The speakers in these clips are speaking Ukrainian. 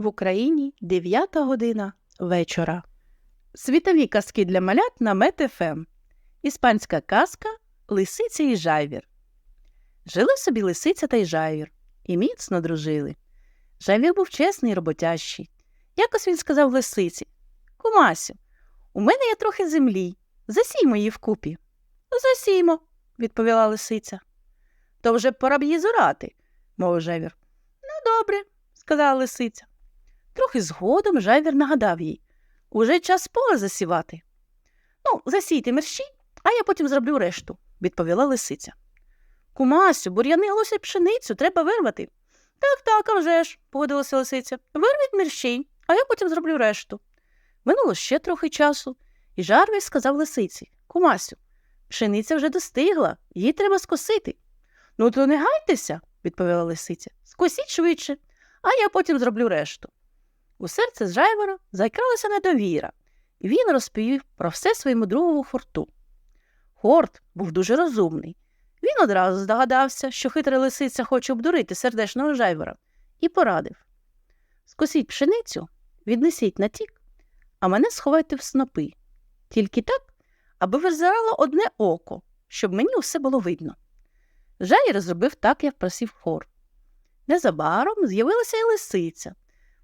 В Україні 9 година вечора. Світові казки для малят на Мет-ФМ. Іспанська казка Лисиця і жайвір. Жили собі лисиця та й жайвір і міцно дружили. Жайвір був чесний і роботящий. Якось він сказав лисиці Кумасю, у мене є трохи землі. Засіймо її вкупі. Засіймо, відповіла лисиця. То вже пора б її зорати, мовив жайвір. Ну, добре, сказала лисиця. Трохи згодом жайвір нагадав їй уже час поле засівати. Ну, засійте мерщі, а я потім зроблю решту, відповіла лисиця. Кумасю, бур'яни лосять пшеницю, треба вирвати. Так, так, а вже ж, погодилася лисиця. Вирвіть мерщій, а я потім зроблю решту. Минуло ще трохи часу, і жарвій сказав лисиці Кумасю, пшениця вже достигла, її треба скосити. Ну, то не гайтеся, відповіла лисиця. Скосіть швидше, а я потім зроблю решту. У серце з жайвора зайкралася недовіра, і він розповів про все своєму другу хорту. Хорт був дуже розумний. Він одразу здогадався, що хитра лисиця хоче обдурити сердечного жайвора, і порадив Скосіть пшеницю, віднесіть на тік, а мене сховайте в снопи. Тільки так, аби визирало одне око, щоб мені усе було видно. Жайвір зробив так, як просив хор. Незабаром з'явилася і лисиця.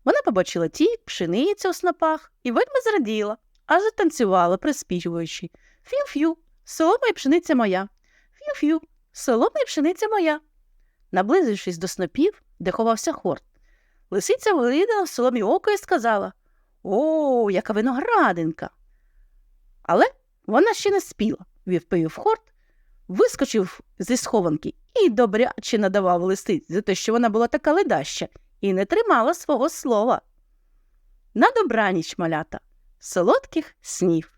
Вона побачила тік, пшеницю у снопах і вельми зраділа, аж затанцювала, приспівуючи Фю-фю, солома і пшениця моя. Фю-фю, солома і пшениця моя. Наблизившись до снопів, де ховався хорт, лисиця вилідала в соломі око і сказала О, яка виноградинка. Але вона ще не спіла, відповів хорт, вискочив зі схованки і добряче надавав лисиці за те, що вона була така ледаща і не тримала свого слова. На добраніч, малята, солодких снів.